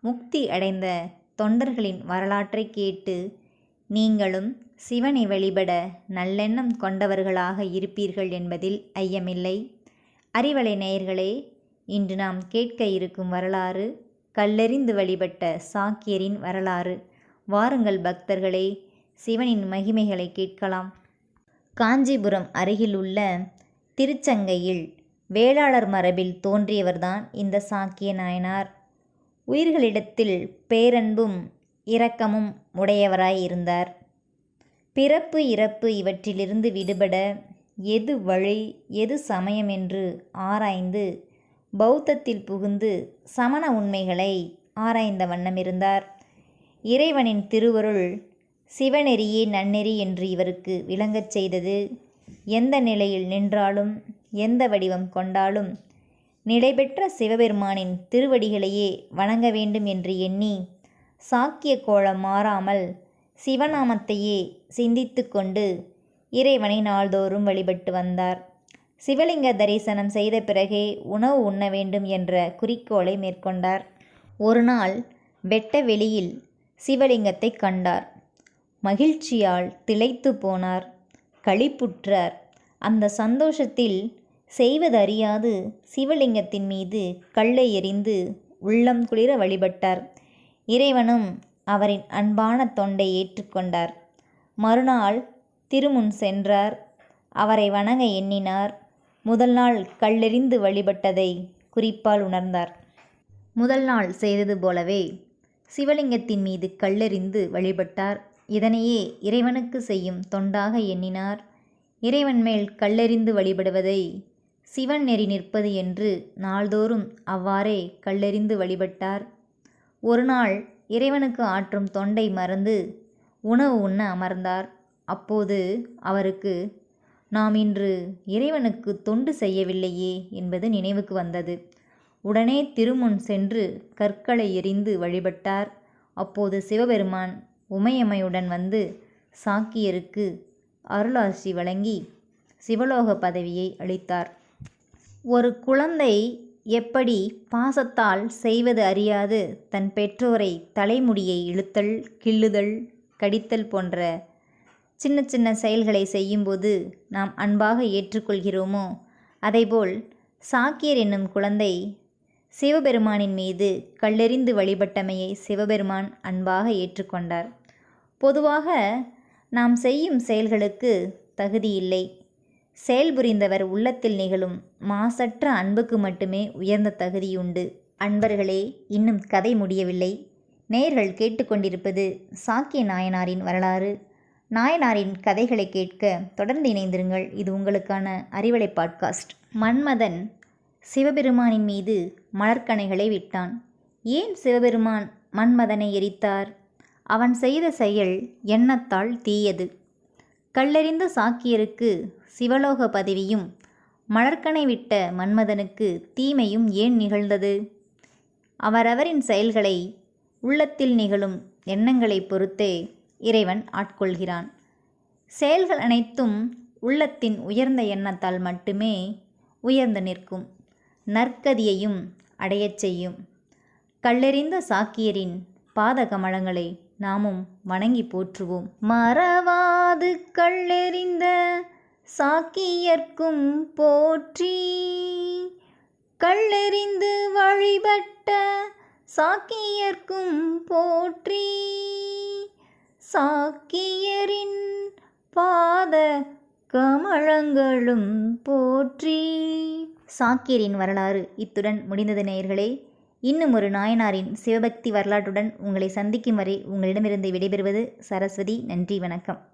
முக்தி அடைந்த தொண்டர்களின் வரலாற்றை கேட்டு நீங்களும் சிவனை வழிபட நல்லெண்ணம் கொண்டவர்களாக இருப்பீர்கள் என்பதில் ஐயமில்லை. அறிவலை நேயர்களே இன்று நாம் கேட்க இருக்கும் வரலாறு கல்லெறிந்து வழிபட்ட சாக்கியரின் வரலாறு. வாருங்கள் பக்தர்களே சிவனின் மகிமைகளை கேட்கலாம். காஞ்சிபுரம் அருகிலுள்ள திருச்சங்கையில் வேளாளர் மரபில் தோன்றியவர்தான் இந்த சாக்கிய நாயனார். உயிர்களிடத்தில் பேரன்பும் இரக்கமும் உடையவராய் இருந்தார். பிறப்பு இறப்பு இவற்றிலிருந்து விடுபட எது வழி எது சமயம் என்று ஆராய்ந்து பௌத்தத்தில் புகுந்து சமண உண்மைகளை ஆராய்ந்த வண்ணம் இருந்தார். இறைவனின் திருவருள் சிவநெறியே நன்னெறி என்று இவருக்கு விளங்கச் செய்தது. எந்த நிலையில் நின்றாலும் எந்த வடிவம் கொண்டாலும் நிலைபெற்ற சிவபெருமானின் திருவடிகளையே வணங்க வேண்டும் என்று எண்ணி சாக்கிய கோலம் மாறாமல் சிவநாமத்தையே சிந்தித்து கொண்டு இறைவனை நாள்தோறும் வழிபட்டு வந்தார். சிவலிங்க தரிசனம் செய்த பிறகே உணவு உண்ண வேண்டும் என்ற குறிக்கோளை மேற்கொண்டார். ஒரு நாள் வெட்ட வெளியில் சிவலிங்கத்தை கண்டார். மகிழ்ச்சியால் திளைத்து போனார். களிப்புற்றார். அந்த சந்தோஷத்தில் செய்வதறியாது சிவலிங்கத்தின் மீது கல்லை எறிந்து உள்ளம் குளிர வழிபட்டார். இறைவனும் அவரின் அன்பான தொண்டை ஏற்றுக்கொண்டார் மறுநாள் திருமுன் சென்றார். அவரை வணங்க எண்ணினார். முதல் நாள் கல்லெறிந்து வழிபட்டதை குறிப்பால் உணர்ந்தார். முதல் நாள் செய்தது போலவே சிவலிங்கத்தின் மீது கல்லெறிந்து வழிபட்டார். இதனையே இறைவனுக்கு செய்யும் தொண்டாக எண்ணினார். இறைவன் மேல் கல்லெறிந்து வழிபடுவதை சிவன் நெறி நிற்பது என்று நாள்தோறும் அவ்வாறே கல்லெறிந்து வழிபட்டார். ஒரு நாள் இறைவனுக்கு ஆற்றும் தொண்டை மறந்து உணவு உண்ண அமர்ந்தார். அப்போது அவருக்கு நாம் இன்று இறைவனுக்கு தொண்டு செய்யவில்லையே என்பது நினைவுக்கு வந்தது. உடனே திருமுன் சென்று கற்களை எறிந்து வழிபட்டார். அப்போது சிவபெருமான் உமையம்மையுடன் வந்து சாக்கியருக்கு அருளாசி வழங்கி சிவலோக பதவியை அளித்தார். ஒரு குழந்தை எப்படி பாசத்தால் செய்வது அறியாது? தன் பெற்றோரை தலைமுடியை இழுத்தல் கிள்ளுதல் கடித்தல் போன்ற சின்ன சின்ன செயல்களை செய்யும்போது நாம் அன்பாக ஏற்றுக்கொள்கிறோமோ? அதேபோல் சாக்கியர் என்னும் குழந்தை சிவபெருமானின் மீது கல்லெறிந்து வழிபட்டமையை சிவபெருமான் அன்பாக ஏற்றுக்கொண்டார். பொதுவாக நாம் செய்யும் செயல்களுக்கு தகுதியில்லை செயல்புரிந்தவர் உள்ளத்தில் நிகழும் மாசற்ற அன்புக்கு மட்டுமே உயர்ந்த தகுதியுண்டு. அன்பர்களே இன்னும் கதை முடியவில்லை. நேர்கள் கேட்டுக்கொண்டிருப்பது சாக்கிய நாயனாரின் வரலாறு. நாயனாரின் கதைகளை கேட்க தொடர்ந்து இணைந்திருங்கள். இது உங்களுக்கான அறிவலை பாட்காஸ்ட். மன்மதன் சிவபெருமானின் மீது மலர்கணைகளை விட்டான். ஏன் சிவபெருமான் மன்மதனை எரித்தார்? அவன் செய்த செயல் எண்ணத்தால் தீயது. கல்லறிந்த சாக்கியருக்கு சிவலோக பதவியும் மலர்க்கனை விட்ட மன்மதனுக்கு தீமையும் ஏன் நிகழ்ந்தது? அவரவரின் செயல்களை உள்ளத்தில் நிகழும் எண்ணங்களை பொறுத்தே இறைவன் ஆட்கொள்கிறான். செயல்கள் அனைத்தும் உள்ளத்தின் உயர்ந்த எண்ணத்தால் மட்டுமே உயர்ந்து நிற்கும். நற்கதியையும் அடையச் செய்யும். கல்லெறிந்த சாக்கியரின் பாத கமலங்களை நாமும் வணங்கி போற்றுவோம். மறவா மறவாது கல்லெறிந்த சாக்கியர்க்கும் போற்றி. கல்லெறிந்து வழிபட்ட சாக்கியர்க்கும் போற்றி. சாக்கியரின் பாத கமலங்களும் போற்றி. சாக்கியரின் வரலாறு இத்துடன் முடிந்தது நேயர்களே. இன்னும் ஒரு நாயனாரின் சிவபக்தி வரலாற்றுடன் உங்களை சந்திக்கும் வரை உங்களிடமிருந்து விடைபெறுவது சரஸ்வதி. நன்றி வணக்கம்.